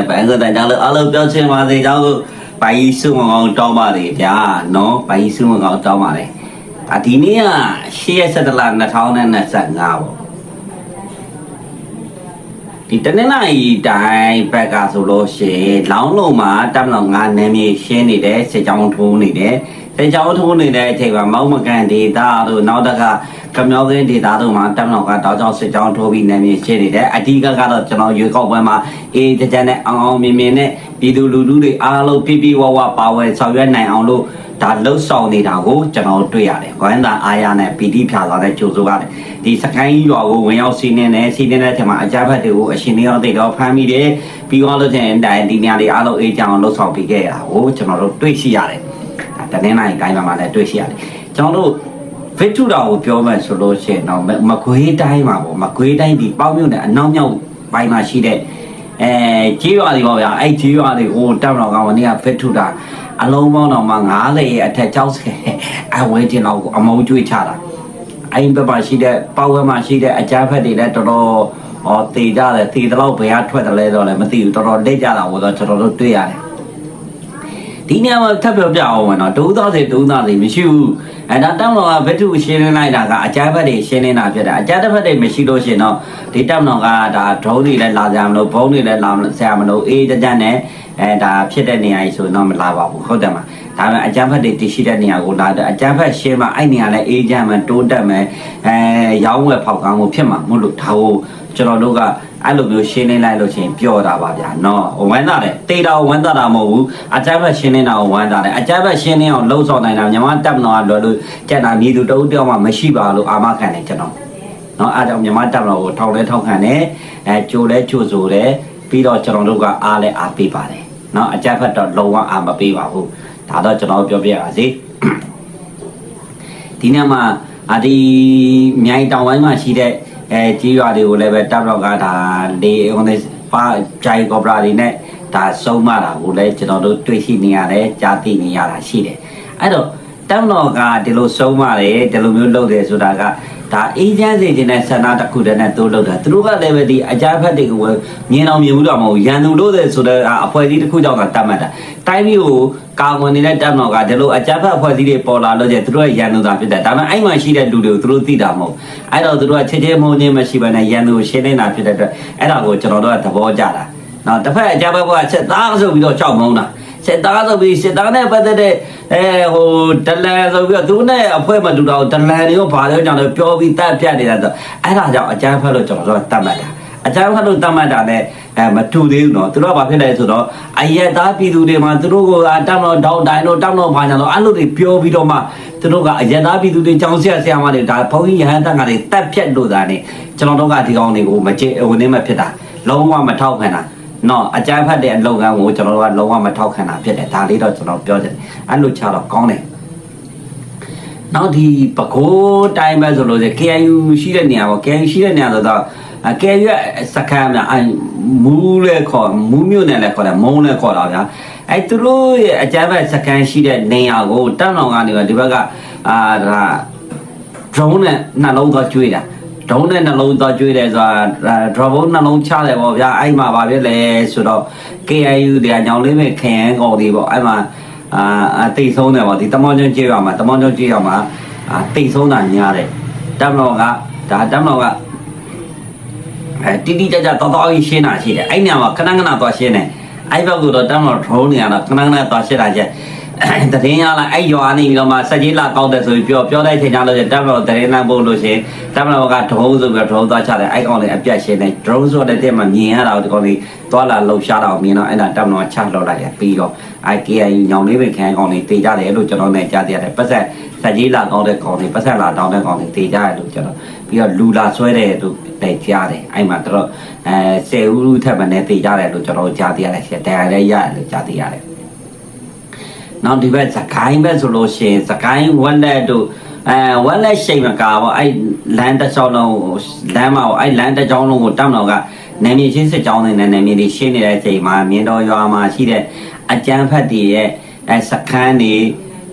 တဲ့ဘန်ကတန်ကြောင့်လည်းအလုံးပြောချင်ပါစေကြောင့်ပိုင်စုမအောင်တောင်းပါလေဗျာနော်ပိုင်စုမအောင်တောင်းပါလေအဒီနေ့ကရှေ့ရက်17လ2025ပေါ့ဒီတနင်္လာရီတိုင်းဘက်ကဆိုလို့ရှိရင်လောင်းလုံးမှာတပ်မတော်ငါနယ်မြေရှင်းနေတယ်စစ်ကြောင်းထိုးနေတယ် စစ်ကြောင်းထိုးနေတဲ့အချိန်မှာမောက်မကန်ဒေတာတို့နောက်တကကမြောကင်းဒေတာတို့မှာတပ်မတော်ကတောက်ချောင်းစစ်ကြောင်းထိုးပြီးနယ်မြေရှင်းနေတယ်အဓိကကတော့ကျွန်တော်ရွေးကောက်ပွဲမှာအေးကြကြနဲ့အောင်အောင်မြင်မြင်နဲ့ပြည်သူလူထုတွေအားလုံးပြပြဝဝပါဝယ်ဆောင်ရွက်နိုင်အောင်လို့ဒါလှုပ်ဆောင်နေတာကိုကျွန်တော်တွေ့ရတယ်။ဝိုင်းသာအားရနဲ့ပီတိဖြာသွားတဲ့ကြိုးစိုးရတယ်။ဒီစကိုင်းရွာကိုဝင်ရောက်စီးနေတယ်စီးနေတဲ့ချိန်မှာအကြမ်းဖက်တွေကိုအရှင်တွေရောက်သိတော့ဖမ်းမိတယ်။ပြီးတော့လို့ချင်းတိုင်ဒီနေရာတွေအားလုံးအေးချမ်းအောင်လှုပ်ဆောင်ပြီးခဲ့ရတာကိုကျွန်တော်တို့တွေ့ရှိရတယ်။ဒါ တနင်္လာရီကိုင်းမှာလည်းတွေ့ရှိရတယ်။ကျွန်တော်တို့ဗစ်ထုတော်ကိုပြောမှဆိုလို့ရှိရင်တော့မကွေးတိုင်းမှာပေါ့မကွေးတိုင်းဒီပေါင်းမြုပ်တဲ့အနောက်မြောက်ပိုင်းမှာရှိတဲ့အဲကြေးရွာတွေပေါ့ဗျာအဲ့ကြေးရွာတွေကိုတက်မတော်ကဝန်ကြီးကဖစ်ထုတာအလုံးပေါင်းတော့မှ90ရဲ့အထက်60အဝဲတင်တော့အမုံကျွေးချတာအဲ့ဒီဘက်မှာရှိတဲ့ပေါဝဲမှာရှိတဲ့အကြမ်းဖက်တွေလည်းတော်တော်ဟောတေကြတယ်တေတော့ဘယ်ကထွက်တယ်လဲတော့လည်းမသိဘူးတော်တော်လက်ကြတာဘောတော့ကျွန်တော်တို့တွေ့ရတယ် ဒီနေရာမှာထပ်ပြောပြအောင်ဝင်တော့ဒုသားစီဒုသားစီမရှိဘူးအဲဒါတောင်းတော့ဘက်ထုရှင်းလင်းလိုက်တာကအကြမ်းဖက်တွေရှင်းလင်းတာဖြစ်တယ်အကြမ်းဖက်တွေမရှိလို့ရှင်တော့ဒီတောင်းတော့ကဒါဒရုန်းတွေလည်းလာကြမလို့ဘုံတွေလည်းလာဆရာမလို့အေးကြကြနဲ့အဲဒါဖြစ်တဲ့နေရာကြီးဆိုတော့မလာပါဘူးဟုတ်တယ်မဒါပေမဲ့အကြမ်းဖက်တွေတည်ရှိတဲ့နေရာကိုလာတယ်အကြမ်းဖက်ရှင်းမှအဲ့နေရာလည်းအေးကြမှတိုးတက်မယ်အဲရောင်းဝယ်ဖောက်ကားမှုဖြစ်မှာမဟုတ်လို့ဒါကိုကျွန်တော်တို့က အဲ့လိုမျိုးရှင်းလင်းလိုက်လို့ချင်းပြောတာပါဗျာနော်ဝမ်းသာတယ်တေတာဝမ်းသာတာမဟုတ်ဘူးအကြမ်းဖက်ရှင်းလင်းတာကိုဝမ်းသာတယ်အကြမ်းဖက်ရှင်းလင်းအောင်လှုံ့ဆော်နိုင်တာမြန်မာတပ်မတော်ကလွယ်လို့ကြက်တာမြည်သူတအုပ်တယောက်မှမရှိပါလို့အာမခံတယ်ကျွန်တော်နော်အားကြောင့်မြန်မာတပ်မတော်ကိုထောက်လဲထောက်ခံတယ်အဲကြိုလဲကြိုဆိုတယ်ပြီးတော့ကျွန်တော်တို့ကအားလဲအားပေးပါတယ်နော်အကြမ်းဖက်တော့လုံးဝအားမပေးပါဘူးဒါတော့ကျွန်တော်ပြောပြပါစေဒီနေ့မှာအဒီမြိုင်တောင်ပိုင်းမှာရှိတဲ့ အဲကြီးရွာတွေကိုလည်းပဲတပ်တော့ကဒါလေဟိုနေပါဂျိုင်ကော်ပရာတွေနဲ့ဒါစုံမတာကိုလည်းကျွန်တော်တို့တွေ့ရှိနေရတယ်ကြားသိနေရတာရှိတယ်အဲ့တော့ တပ်မတော်ကဒီလိုစုံမတယ်ဒီလိုမျိုးလုပ်တယ်ဆိုတာကဒါအေးချမ်းစေခြင်းနဲ့ဆန္ဒတစ်ခုတည်းနဲ့တိုးလုပ်တာသူတို့ကလည်းပဲဒီအကြမ်းဖက်တွေကိုမြင်အောင်မြင်မှုတော့မဟုတ်ရန်သူလို့တဲ့ဆိုတော့အဖွဲ့အစည်းတစ်ခုကြောင့်ကတတ်မှတ်တာတိုင်းပြည်ကိုကာကွယ်နေတဲ့တပ်မတော်ကဒီလိုအကြမ်းဖက်အဖွဲ့အစည်းတွေပေါ်လာလို့ကျသူတို့ရဲ့ရန်သူသာဖြစ်တယ်ဒါပေမဲ့အဲ့မှာရှိတဲ့လူတွေကိုသူတို့သိတာမဟုတ်အဲ့တော့သူတို့ကချက်ချင်းမုန်းချင်းမရှိဘဲနဲ့ရန်သူကိုရှင်းနေတာဖြစ်တဲ့အတွက်အဲ့ဒါကိုကျွန်တော်တို့ကသဘောကျတာနော်တစ်ဖက်အကြမ်းဖက်ဘက်ကချက်သားဆိုပြီးတော့ကြောက်မုန်းတာ စစ်သားဆိုပြီးစစ်သားနဲ့ပတ်သက်တဲ့အဲဟိုဒလန်ဆိုပြီးတော့သူနဲ့အဖွဲ့မတူတော့ဒလန်တွေရောဘာလို့ကြောင့်လဲပြောပြီးတတ်ပြတ်နေတာဆိုအဲ့ဒါကြောင့်အကြမ်းဖက်လို့ကျွန်တော်တို့ကတတ်မှတ်တာအကြမ်းဖက်လို့တတ်မှတ်တာနဲ့အဲမတူသေးဘူးเนาะသူတို့ကဘာဖြစ်လဲဆိုတော့အရက်သားပြည်သူတွေမှာသူတို့ကတောင်းတော့တောင်းတိုင်းတော့တောင်းတော့ဘာညာတော့အဲ့လိုတွေပြောပြီးတော့မှသူတို့ကအရက်သားပြည်သူတွေကြောင်းဆက်ဆရာမတွေဒါဘုန်းကြီးရဟန်းတန်ကတွေတက်ဖြတ်လို့တာနေကျွန်တော်တို့ကဒီကောင်တွေကိုမကြည့်ဟိုနေမဖြစ်တာလုံးဝမထောက်ခံတာ နော်အကြမ်းဖတ်တဲ့အလုပ်ကကိုကျွန်တော်တို့ကလုံးဝမထောက်ခံတာဖြစ်တယ်ဒါလေးတော့ကျွန်တော်ပြောချင်တယ်အဲ့လိုချတော့ကောင်းတယ်နောက်ဒီပကိုးတိုင်းပဲဆိုလို့ဆို KNU ရှိတဲ့နေရာပေါ့ KNU ရှိတဲ့နေရာဆိုတော့အကယ်ရွက်စခန်းများအမူးလဲခေါ်မူးမြို့နယ်လဲခေါ်တယ်မုံလဲခေါ်တာဗျာအဲ့သူတို့ရဲ့အကြမ်းဖက်စခန်းရှိတဲ့နေရာကိုတက်လောင်ကနေဒီဘက်ကအာဒါ drone နဲ့နှလုံးသွားကျွေးတာ ဒုံးနဲ့နှလုံးသွားကျွေးတယ်ဆိုတာ drop နှလုံးချတယ်ပေါ့ဗျာအဲ့မှာဗာပြလဲဆိုတော့ KIU တရားညောင်လေးမဲ့ခရမ်းကောင်တွေပေါ့အဲ့မှာအာတိတ်ဆုံးတယ်ပေါ့ဒီတမောင်းကျွန်းကြေးရမှာတမောင်းကျွန်းကြေးရမှာအာတိတ်ဆုံးတာညားတယ်တက်မတော်ကဒါတက်မတော်ကအဲတိတိကျကျတော်တော်ကြီးရှင်းတာရှိတယ်အဲ့ညမှာခဏခဏသွားရှင်းတယ်အဲ့ဘက်ကတော့တက်မတော် drone နေရတော့ခဏခဏသွားရှင်းတာချက် တရင်ရလာအဲ့ရွာနေပြီးတော့မှစက်ကြီးလာကောက်တယ်ဆိုပြီးပြောပြောတဲ့ချိန်ကျလို့တက်မလို့တရင်လမ်းပို့လို့ရှိရင်တက်မလို့ကဒရုန်းဆိုပြီးဒရုန်းသွားချတယ်အဲ့ကောင်လေးအပြတ်ရှင်းတယ်ဒရုန်းဆိုတဲ့တဲ့မှာမြင်ရတာဒီကောင်လေးသွားလာလှုပ်ရှားတာကိုမြင်တော့အဲ့ဒါတက်မလို့ချလှောက်လိုက်ရပြီးတော့အဲ့ KIU ညောင်လေးပင်ခံကောင်လေးတေးကြတယ်လို့ကျွန်တော်နဲ့ကြားသိရတယ်ပတ်ဆက်စက်ကြီးလာကောက်တဲ့ကောင်လေးပတ်ဆက်လာတောင်းတဲ့ကောင်လေးတေးကြတယ်လို့ကျွန်တော်ပြီးတော့လူလာဆွဲတယ်လို့လည်းကြားတယ်အဲ့မှာတော့အဲဆယ်ဦးထက်မနဲ့တေးကြတယ်လို့ကျွန်တော်ကြားသိရတယ်ရှက်တယ်လည်းရတယ်လို့ကြားသိရတယ် နောက်ဒီဘက်စကိုင်းဘက်ဆိုလို့ရှိရင်စကိုင်းဝက်လက်တို့အဲဝက်လက်ရှိန်မကာပေါ့အဲ့လမ်းတစ်ချောင်းလုံးလမ်းမှာအဲ့လမ်းတစ်ချောင်းလုံးကိုတောင်းတော့ကနယ်မြေရှင်းစစ်ကြောင်းတွေနဲ့နယ်မြေတွေရှင်းနေတဲ့အချိန်မှာမြင်းတော်ရွာမှာရှိတဲ့အကြမ်းဖက်တွေရဲ့အဲစခန်းတွေ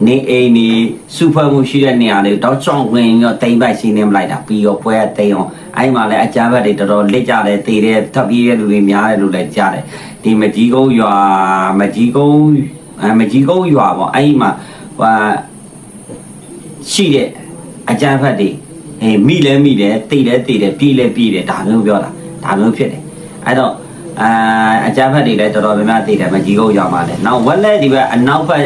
နေအိမ်နေစုဖွဲ့မှုရှိတဲ့နေရာတွေတောက်ချောင်းဝင်ပြီးတော့တိမ့်ပိုက်စီးနေမလိုက်တာပြီးတော့ပွဲကတိမ့်အောင်အဲ့မှာလည်းအကြမ်းဖက်တွေတော်တော်လက်ကြတယ်တည်တယ်ထပ်ပြီးတဲ့လူတွေများတယ်လို့လည်းကြားတယ်ဒီမကြီးကုန်းရွာမကြီးကုန်း အဲမကြီးကုန်းရွာပေါ့အဲ့ဒီမှာဟိုရှိတဲ့အကြမ်းဖက်တွေအဲမိလဲမိတယ်တိလဲတိတယ်ပြေးလဲပြေးတယ်ဒါမျိုးပြောတာဒါမျိုးဖြစ်တယ်အဲ့တော့အာအကြမ်းဖက်တွေလည်းတော်တော်များများတိတယ်မကြီးကုန်းရွာမှာလည်းနောက်ဝက်လက်ဒီဘက်အနောက်ဘက်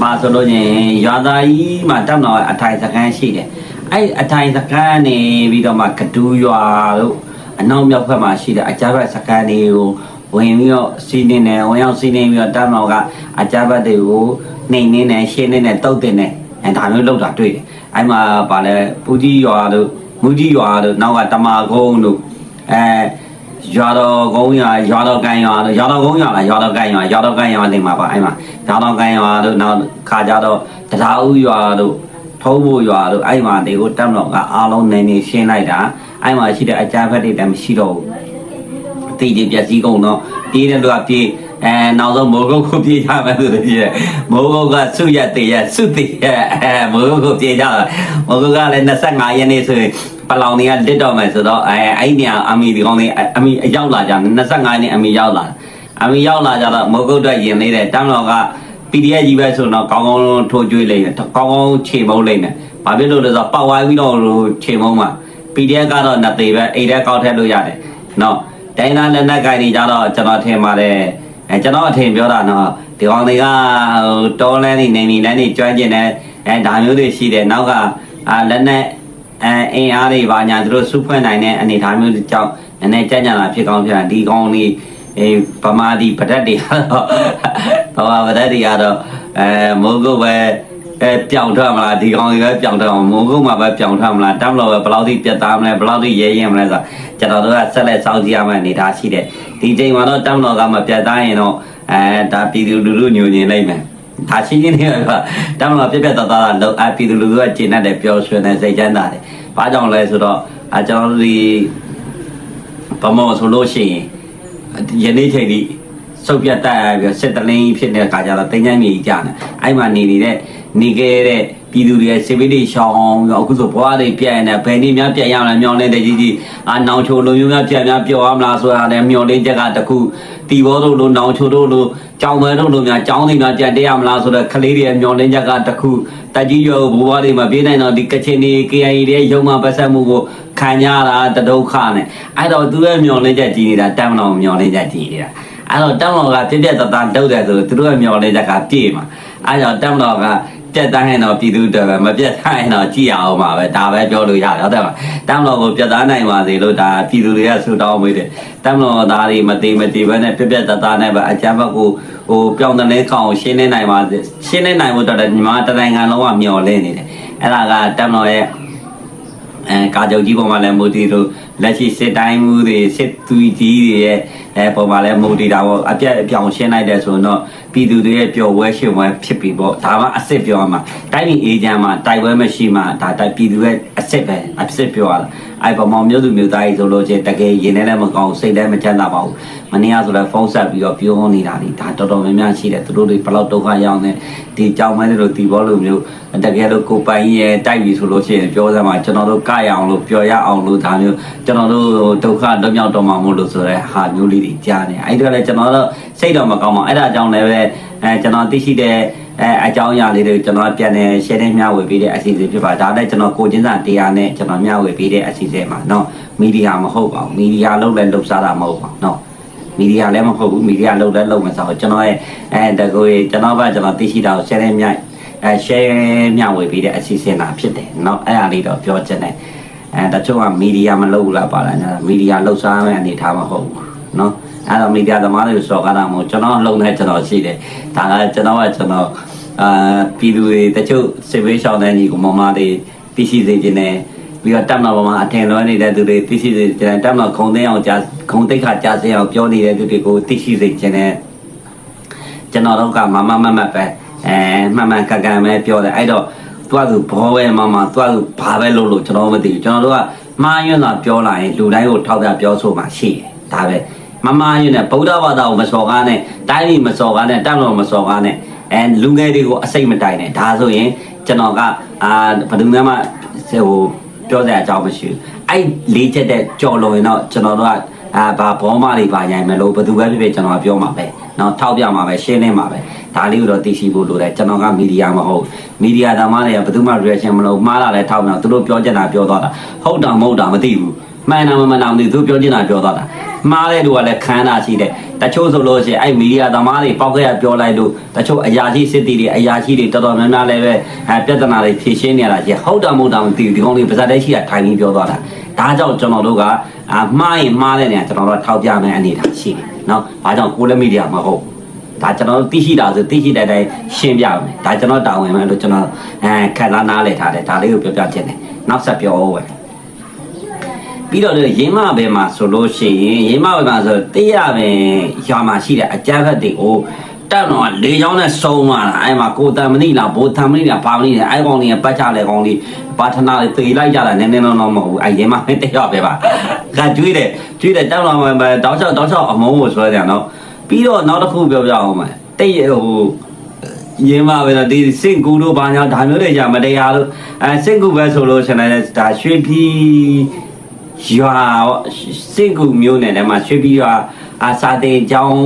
မှာဆိုလို့ချင်းရွာသားကြီးမှာတက်တော့အထိုင်စခန်းရှိတယ်အဲ့အထိုင်စခန်းနေပြီးတော့မှကတူးရွာတို့အနောက်မြောက်ဘက်မှာရှိတဲ့အကြမ်းဖက်စခန်းတွေကို ဝင်ပြီးတော့စီးနေတယ်ဝင်ရောက်စီးနေပြီးတော့တက်တော့ကအကြမ်းဖက်တွေကိုနှိမ်နေတယ်ရှင်းနေတယ်တုတ်တင်တယ်အဲဒါမျိုးလောက်တာတွေ့တယ်အဲ့မှာဗာလဲပူကြီးရွာတို့မူကြီးရွာတို့နောက်ကတမာကုန်းတို့အဲရွာတော်ကုန်းရွာရွာတော်ကန်ရွာတို့ရွာတော်ကုန်းရွာလားရွာတော်ကန်ရွာရွာတော်ကန်ရွာနေမှာပါအဲ့မှာရွာတော်ကန်ရွာတို့နောက်ခါကြတော့တရားဦးရွာတို့ထုံးဖို့ရွာတို့အဲ့မှာတွေကိုတက်တော့ကအားလုံးနေနေရှင်းလိုက်တာအဲ့မှာရှိတဲ့အကြမ်းဖက်တွေလည်းမရှိတော့ဘူး တီးတီးပြက်စီးကုန်တော့ပြေးတဲ့လူကပြေးအဲနောက်ဆုံးမိုးကုတ်ကိုပြေးကြမယ်ဆိုလို့ပြည့်မိုးကုတ်ကစုရက်တရက်စုတရက်အဲမိုးကုတ်ကိုပြေးကြတာမိုးကုတ်ကလည်း25ရက်နေ့ဆိုရင်ပလောင်တွေကလစ်တော့မယ်ဆိုတော့အဲအဲ့ဒီအမီဒီကောင်းလေးအမီရောက်လာကြ25ရက်နေ့အမီရောက်လာအမီရောက်လာကြတော့မိုးကုတ်တော့ရင်လေးတယ်တမ်းတော်က PDF ကြီးပဲဆိုတော့ကောင်းကောင်းထိုးကျွေးလိုက်မယ်ကောင်းကောင်းခြေမုံလိုက်မယ်ဘာဖြစ်လို့လဲဆိုတော့ပတ်ဝိုင်းပြီးတော့ခြေမုံမှာ PDF ကတော့နှစ်သေးပဲအိတ်ထဲကောက်ထည့်လို့ရတယ်နော် တိုင်းသားလက်နက်ကိုင်တွေကြတော့ကျွန်တော်ထင်ပါတယ်အဲကျွန်တော်အထင်ပြောတာနော်ဒီကောင်တွေကဟိုတောလန်းနေနေနေလန်းနေကျွမ်းကျင်တဲ့အဲဒါမျိုးတွေရှိတယ်နောက်ကအာလက်နက်အဲအင်အားတွေပါညာသူတို့စုဖွဲ့နိုင်တဲ့အနေအထားမျိုးကြောင့်နည်းနည်းကြံ့ကြံ့လာဖြစ်ကောင်းဖြစ်တာဒီကောင်လေးအေးဗမာဒီပဒတ်တွေကတော့ဗမာပဒတ်တွေကတော့အဲမိုးကုတ်ပဲ အဲပြောင်းထွက်မလားဒီကောင်ကြီးပဲပြောင်းထွက်အောင်မိုးကုတ်မှာပဲပြောင်းထွက်မလားတမ်းလို့ပဲဘယ်လောက်ထိပြတ်သားမလဲဘယ်လောက်ထိရဲရင်မလဲဆိုကျွန်တော်တို့ကဆက်လက်စောင့်ကြည့်ရမယ့်အနေအထားရှိတယ်ဒီချိန်မှာတော့တမ်းလို့ကမပြတ်သားရင်တော့အဲဒါပြည်သူလူထုညိုညင်လိုက်မယ်ဒါရှင်းရှင်းလေးကတမ်းလို့ပြက်ပြက်သားသားလောက်အပြည်သူလူထုကကျင့်တတ်တယ်ပျော်ရွှင်တယ်စိတ်ချမ်းသာတယ်ဘာကြောင့်လဲဆိုတော့အဲကျွန်တော်တို့ဒီဗမောဆိုလို့ရှိရင်ယနေ့ချိန်ဒီစုပ်ပြတ်တက်ပြီးစစ်တလင်းဖြစ်နေတဲ့အခါကျတော့တင်းချမ်းမြေကြီးကြာနေအဲ့မှာနေနေတဲ့ နေခဲ့တဲ့ပြည်သူတွေရဲ့စေဝိတိရှောင်းရောအခုဆိုဘွားတွေပြက်နေဘယ်နည်းများပြက်ရမလဲမျောနေတဲ့ကြီးကြီးအာနောင်ချိုလိုမျိုးများပြက်များပြောရမလားဆိုတာလည်းမျောလေးချက်ကတခုတီဘောတို့လိုနောင်ချိုတို့လိုကြောင်သွဲတို့လိုများကြောင်းတွေများကြက်တရမလားဆိုတော့ကလေးတွေရဲ့မျောလေးချက်ကတခုတက်ကြီးရောဘွားတွေမှာပြေးနိုင်တော့ဒီကချင်နေ KIA တွေရုံမှပတ်ဆက်မှုကိုခံရတာတဒုက္ခနဲ့အဲ့တော့သူရဲ့မျောလေးချက်ကြီးနေတာတမ်းမတော်မျောလေးချက်ကြီးနေတာအဲ့တော့တက်မတော်ကပြက်ပြက်တတတုတ်တယ်ဆိုသူတို့ကမျောလေးချက်ကပြေးမှာအဲ့ကြောင့်တက်မတော်က ပြက်သားရင်တော့ပြည်သူတွေပဲမပြက်သားရင်တော့ကြည်ရအောင်ပါပဲဒါပဲပြောလို့ရတယ်ဟုတ်တယ်မတက်မတော်ကိုပြက်သားနိုင်ပါစေလို့ဒါပြည်သူတွေကဆူတောင်းမိတယ်တက်မတော်သားတွေမသေးမသေးပဲနဲ့ပြက်ပြက်တတနဲ့ပဲအကြမ်းဖက်ကိုဟိုပြောင်းတဲ့လဲခေါအောင်ရှင်းနေနိုင်ပါစေရှင်းနေနိုင်ဖို့တော့ညီမတနိုင်ငံလုံးကမျောလင်းနေတယ်အဲ့ဒါကတက်မတော်ရဲ့အဲကာကြုတ်ကြီးပေါ်မှာလည်းမူတည်လို့လက်ရှိစစ်တိုင်းမှုတွေစစ်သူကြီးတွေရဲ့အဲပေါ်မှာလည်းမူတည်တာပေါ့အပြက်အပြောင်ရှင်းလိုက်တယ်ဆိုတော့ ပြည်သူတွေရဲ့ပျော်ဝဲရှင်ဝဲဖြစ်ပြီပေါ့ဒါမှအစ်စ်ပြောရမှာတိုင်းပြည်အေဂျင့်မှာတိုက်ပွဲမရှိမှဒါတိုက်ပြည်သူရဲ့အစ်စ်ပဲအစ်စ်ပြောရတာ အဲပေါ်မှာမျိုးသူမျိုးသားကြီးဆိုလို့ချင်းတကယ်ရင်ထဲလည်းမကောင်းစိတ်လည်းမချမ်းသာပါဘူးမနေ့ကဆိုလည်းဖုန်းဆက်ပြီးတော့ပြောနေတာဒီဒါတော်တော်များများရှိတယ်သူတို့တွေဘယ်လောက်ဒုက္ခရောက်နေဒီကြောင်မဲတွေတီဘောလိုမျိုးတကယ်လို့ကိုပိုင်ရဲ့တိုက်ပြီဆိုလို့ရှိရင်ပြောစမ်းမှာကျွန်တော်တို့ကရအောင်လို့ပြောရအောင်လို့ဒါမျိုးကျွန်တော်တို့ဒုက္ခလွတ်မြောက်တော်မှာမို့လို့ဆိုတဲ့ဟာမျိုးလေးတွေကြားနေအဲ့ဒါလည်းကျွန်တော်တို့စိတ်တော့မကောင်းပါအဲ့ဒါကြောင့်လည်းပဲအဲကျွန်တော်သိရှိတဲ့ အဲအကြောင်းအရာလေးတွေကျွန်တော်ပြန်နေ share နဲ့မျှဝေပေးတဲ့အစီအစဉ်ဖြစ်ပါဒါနဲ့ကျွန်တော်ကိုချင်းစာတရားနဲ့ကျွန်တော်မျှဝေပေးတဲ့အစီအစဉ်မှာနော်မီဒီယာမဟုတ်ပါဘူးမီဒီယာလုံးလည်းလှုပ်ရှားတာမဟုတ်ပါဘူးနော်မီဒီယာလည်းမဟုတ်ဘူးမီဒီယာလုံးလည်းလုပ်မယ်ဆိုတော့ကျွန်တော်ရဲ့အဲတကူရေကျွန်တော်ကကျွန်တော်သိရှိတာကို share နဲ့မျှအဲ share မျှဝေပေးတဲ့အစီအစဉ်တာဖြစ်တယ်နော်အဲ့ဒါလေးတော့ပြောချင်တယ်အဲတချို့ကမီဒီယာမလုပ်ဘူးလားပါလားမီဒီယာလှုပ်ရှားမယ့်အနေထားမဟုတ်ဘူးနော် အဲ့တော့မီဒီယာသမားတွေဆိုတော့ကတော့မို့ကျွန်တော်လုံနေကျွန်တော်ရှိတယ်ဒါကကျွန်တော်ကကျွန်တော်အာပြည်သူတွေတချို့စေဝေးရှောင်းတဲ့ညီကိုမမတွေသိရှိစေခြင်းနဲ့ပြီးတော့တက်မတော်မှာအထင်လွဲနေတဲ့သူတွေသိရှိစေခြင်းနဲ့တက်မတော်ခုံသိမ်းအောင်ကြာခုံသိက္ခာကြာစေအောင်ပြောနေတဲ့သူတွေကိုသိရှိစေခြင်းနဲ့ကျွန်တော်တို့ကမမမမပဲအဲမှန်မှန်ကန်ကန်ပဲပြောတယ်အဲ့တော့သူကသူဘောပဲမမသူကသူဘာပဲလုပ်လို့ကျွန်တော်မသိဘူးကျွန်တော်တို့ကမှားယွန်းတာပြောလာရင်လူတိုင်းကိုထောက်ပြပြောဆိုမှရှိတယ်ဒါပဲ မမားရင်းနဲ့ဗုဒ္ဓဘာသာကိုမစော်ကားနဲ့တိုင်းပြည်မစော်ကားနဲ့တပ်မတော်မစော်ကားနဲ့အဲလူငယ်တွေကိုအစိတ်မတိုင်နဲ့ဒါဆိုရင်ကျွန်တော်ကအာဘယ်သူမှဟိုပြောတဲ့အကြောင်းမရှိဘူးအဲ့လေးချက်တဲ့ကြော်လို့ရင်တော့ကျွန်တော်တို့ကအာဘာဘောမတွေပါညိုင်မယ်လို့ဘယ်သူပဲဖြစ်ဖြစ်ကျွန်တော်ပြောမှာပဲနော်ထောက်ပြမှာပဲရှင်းလင်းမှာပဲဒါလေးကိုတော့သိရှိဖို့လိုတယ်ကျွန်တော်ကမီဒီယာမဟုတ်မီဒီယာသမားတွေကဘယ်သူမှ reaction မလုပ်မှားလာလဲထောက်မြောက်သူတို့ပြောချင်တာပြောသွားတာဟုတ်တာမဟုတ်တာမသိဘူးမှန်တာမမှန်တာမသိသူပြောချင်တာပြောသွားတာ မှားတဲ့လူကလည်းခမ်းတာရှိတယ်တချို့ဆိုလို့ရှိရင်အဲ့မီဒီယာသမားတွေပောက်ခဲ့ရပြောလိုက်လို့တချို့အရာရှိစစ်တီတွေအရာရှိတွေတော်တော်များများလည်းပဲအဲပြဿနာတွေဖြေရှင်းနေရတာရှိဟုတ်တာမဟုတ်တာမသိဘူးဒီကောင်လေးပါဇက်တဲ့ရှိတာထိုင်ပြီးပြောသွားတာဒါကြောင့်ကျွန်တော်တို့ကအာမှားရင်မှားတဲ့နေရာကျွန်တော်တို့ထောက်ပြမယ်အနေထားရှိတယ်နော်ဘာကြောင့်ကိုလည်းမီဒီယာမဟုတ်ဒါကျွန်တော်တို့သိရှိတာဆိုသိရှိတဲ့အတိုင်းရှင်းပြမယ်ဒါကျွန်တော်တာဝန်ပဲလို့ကျွန်တော်အဲခံစားနားလည်ထားတယ်ဒါလေးကိုပြောပြချင်တယ်နောက်ဆက်ပြောဦးပဲ ပြီးတော့လေရင်းမဘယ်မှာဆိုလို့ရှိရင်ရင်းမဘယ်မှာဆိုတေးရပင်ရွာမှာရှိတဲ့အကြမ်းဖက်တွေကိုတောက်တော့လေချောင်းနဲ့စုံသွားတာအဲ့မှာကိုတန်မဏိလားဘိုးတန်မဏိလားဘာမဏိလဲအဲ့ကောင်ကြီးကပတ်ချလေကောင်ကြီးဘာထနာတွေတေးလိုက်ကြတာနည်းနည်းတော့တော့မဟုတ်ဘူးအဲ့ရင်းမပဲတက်ရောက်ပဲပါကကျွေးတယ်ကျွေးတယ်တောက်တော့မှတောက်ချောက်တောက်ချောက်အမုန်းကိုဆွဲတယ်နော်ပြီးတော့နောက်တစ်ခုပြောပြအောင်မယ်တိတ်ဟိုရင်းမပဲတော့ဒီစင့်ကူတို့ဘာညာဒါမျိုးတွေじゃမတရားလို့အဲစင့်ကူပဲဆိုလို့ရှင်လည်းဒါရွှေပြည် ရွာစင့်ကူမျိုးနယ်ထဲမှာရွှေပြည်ရွာအာစာတင်ကျောင်း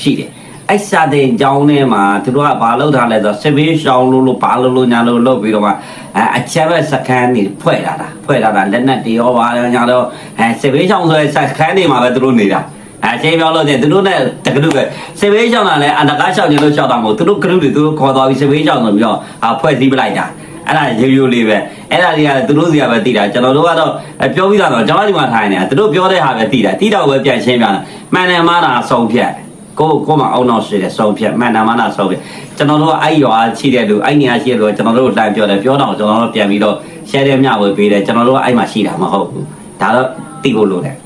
ရှိတယ်အဲ့စာတင်ကျောင်းထဲမှာသူတို့ကဘာလုပ်ထားလဲဆိုတော့စပေးရှောင်းလို့လို့ဘာလို့လို့ညာလို့လုပ်ပြီးတော့မှအဲအချက်ပဲစခန်းနေဖွဲ့လာတာဖွဲ့လာတာလက်နက်တွေရောပါညာတော့အဲစပေးရှောင်းဆိုတဲ့စခန်းတွေမှာပဲသူတို့နေတာအဲချိန်ပြောလို့ချင်းသူတို့နဲ့တကလူပဲစေဘေးရှောင်းတာလည်းအန္တကားရှောင်းခြင်းလို့ရှောက်တာမဟုတ်သူတို့ကလူတွေသူတို့ခေါ်သွားပြီးစေဘေးရှောင်းဆိုပြီးတော့အာဖွဲ့စည်းပလိုက်တာ အဲ့ဒါရိုးရိုးလေးပဲအဲ့ဒါတွေကသူတို့စီကပဲတည်တာကျွန်တော်တို့ကတော့ပြောပြီးသားတော့ကျွန်တော်ဒီမှာထိုင်နေတာသူတို့ပြောတဲ့ဟာပဲတည်တာတည်တော့ပဲပြန်ရှင်းပြတာမှန်တယ်မှားတာဆုံးဖြတ်ကိုကိုမအောင်တော့ရှိတယ်ဆုံးဖြတ်မှန်တယ်မှားတာဆုံးဖြတ်ကျွန်တော်တို့အဲ့ရွာရှိတဲ့လူအဲ့နေရာရှိတဲ့လူကျွန်တော်တို့လှမ်းပြောတယ်ပြောတော့ကျွန်တော်တို့ပြန်ပြီးတော့ share တဲ့မျှဝေပေးတယ်ကျွန်တော်တို့ကအဲ့မှာရှိတာမဟုတ်ဘူးဒါတော့သိဖို့လိုတယ်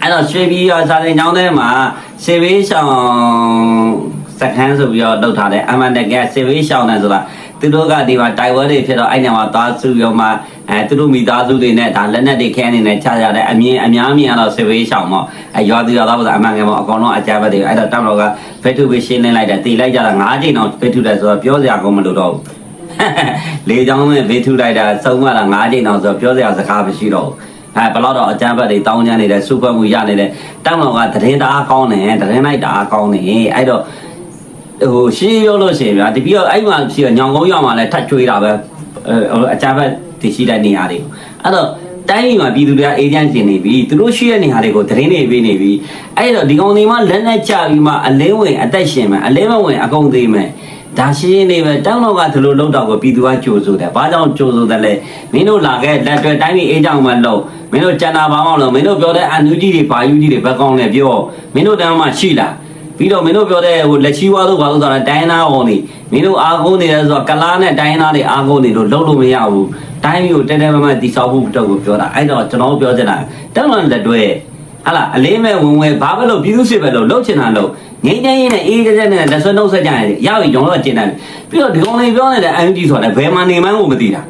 အဲ့တော့ရွှေပြည်ရွာစာတင်ကျောင်းထဲမှာစေဘေးရှောင်စခန်းဆိုပြီးတော့လုပ်ထားတယ်အမှန်တကယ်စေဘေးရှောင်တယ်ဆိုတာ သူတို့ကဒီမှာတိုင်ဝမ်တွေဖြစ်တော့အဲ့ညမှာသားစုရောမှအဲသူတို့မိသားစုတွေနဲ့ဒါလက်နက်တွေခဲနေနေချကြတယ်အမြင်အများမြင်ကတော့စေဘေးရှောင်ပေါ့အဲရွာသူရွာသားဆိုတာအမှန်ကယ်ပေါ့အကောင်လုံးအကြမ်းပဲတွေအဲ့တော့တမတော်ကဖက်ထုပဲရှင်းလင်းလိုက်တယ်တီလိုက်ကြတာ၅ချိန်တော့ဖက်ထုတယ်ဆိုတော့ပြောစရာကုန်မလို့တော့ဘူးလေချောင်းနဲ့ဘေးထုလိုက်တာစုံမတာ၅ချိန်တော့ဆိုတော့ပြောစရာစကားမရှိတော့ဘူးအဲဘလောက်တော့အကြမ်းဖက်တွေတောင်းချမ်းနေတဲ့စုဖွဲ့မှုရနေတဲ့တောင်းတော်ကသတင်းတအားကောင်းတယ်သတင်းလိုက်တအားကောင်းတယ်အဲ့တော့ ဟိုရှင်းပြောလို့ရှိရင်ဗျာတပီတော့အဲ့မှာရှိညောင်ကုန်းရောက်မှလည်းထတ်ချွေးတာပဲအဲအကြမ်းဖက်တည်ရှိတဲ့နေရာတွေအဲ့တော့တိုင်းပြည်မှာပြည်သူတွေကအေဂျင့်ရှင်နေပြီသူတို့ရှိတဲ့နေရာတွေကိုသတင်းတွေပေးနေပြီအဲ့တော့ဒီကောင်တွေမှလက်နဲ့ချပြီးမှအလင်းဝင်အသက်ရှင်မယ်အလင်းမဝင်အကုန်သေးမယ်ဒါရှင်းနေပဲတောင်းတော့ကဒီလိုလောက်တော့ကိုပြည်သူကကြိုဆိုတယ်။ဘာကြောင့်ကြိုဆိုတယ်လဲ။မင်းတို့လာခဲ့လက်တွဲတိုင်းပြည်အေးကြောင်မှလို့မင်းတို့ကြံတာဘာမှမလုပ်မင်းတို့ပြောတဲ့အန်ယူကြီးတွေဘာယူကြီးတွေဘက်ကောင်းလဲပြောမင်းတို့တန်းမှရှိလား ပြီးတော့မင်းတို့ပြောတဲ့ဟိုလက်ချီဝါတို့ဘာလို့ဆိုတာတိုင်းနာအောင်နေမင်းတို့အာကုန်းနေတယ်ဆိုတော့ကလားနဲ့တိုင်းနာတွေအာကုန်းနေလို့လုံးလို့မရဘူးတိုင်းမျိုးတဲတဲမမတိဆောက်ဖို့တော့ကိုပြောတာအဲ့တော့ကျွန်တော်ပြောချင်တာတောင်းတော့လက်တွဲဟာလားအလေးမဲ့ဝင်ဝဲဘာပဲလို့ပြည်သူစစ်ပဲလို့လှုပ်ချင်တာလို့ငိမ့်တိုင်းနဲ့အေးကြတဲ့နဲ့လက်ဆွဲနှုတ်ဆက်ကြရင်ရပြီကျွန်တော်တို့ကျင်တယ်ပြီးတော့ဒီကောင်လေးပြောနေတဲ့အန်ဂျီဆိုတာလည်းဘယ်မှာနေမှန်းကိုမသိတာ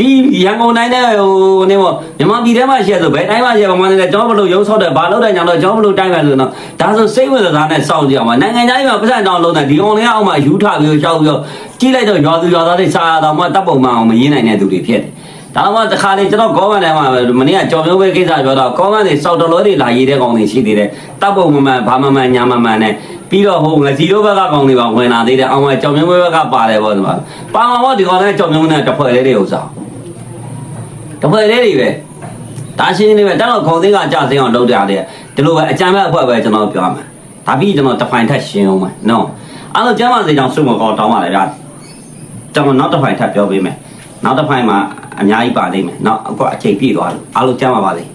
ဒီရန်ကုန်တိုင်းနဲ့ဟိုနေပေါ့မြန်မာပြည်ထဲမှာရှိရဆိုဘယ်တိုင်းမှာရှိရဗမာနိုင်ငံကျွန်တော်ဘလို့ရုံးဆောက်တယ်ဘာလို့တယ်ညာတော့ကျွန်တော်ဘလို့တိုင်းမှာဆိုတော့ဒါဆိုစိတ်ဝင်စားနဲ့စောင့်ကြည့်အောင်ပါနိုင်ငံသားကြီးမှာပတ်စံတောင်းလုံးတယ်ဒီကောင်လေးအောက်မှာယူထပြီးရှောက်ပြီးတော့ကြီးလိုက်တော့ရွာသူရွာသားတွေစာရတော်မှတပ်ပုံမှန်အောင်မရင်းနိုင်တဲ့သူတွေဖြစ်တယ်ဒါမှတခါလေကျွန်တော်ကောမန်ထဲမှာမနေ့ကကြော်မျိုးပဲကိစ္စပြောတော့ကောမန်တွေစောက်တော်လို့တွေလာရေးတဲ့ကောင်တွေရှိသေးတယ်တပ်ပုံမမှန်ဘာမမှန်ညာမမှန်နဲ့ပြီးတော့ဟိုငစီတို့ဘက်ကကောင်တွေပါဝင်လာသေးတယ်အောင်မကြော်မျိုးပဲဘက်ကပါတယ်ပေါ့ဒီမှာပါမှာပေါ့ဒီကောင်လည်းကြော်မျိုးနဲ့တစ်ဖွဲ့လေးတွေဥစ္စာ တစ်ဖွဲ့လေးတွေပဲဒါရှင်းနေပဲတောက်တော့ခေါင်းသိန်းကကြာသိအောင်လုပ်ကြတယ်ဒီလိုပဲအကြမ်းဖက်အဖွဲ့ပဲကျွန်တော်ပြောမှာဒါပြီးကျွန်တော်တစ်ဖိုင်ထက်ရှင်းအောင်မယ်နော်အဲ့တော့ကျမ်းမာစေကြောင့်စုမကောတောင်းပါလေဗျာကျွန်တော်နောက်တစ်ဖိုင်ထပ်ပြောပေးမယ်နောက်တစ်ဖိုင်မှာအများကြီးပါလိမ့်မယ်။နောက်အခုအချိန်ပြည့်သွားလို့အားလုံးကြားမှာပါလိမ့်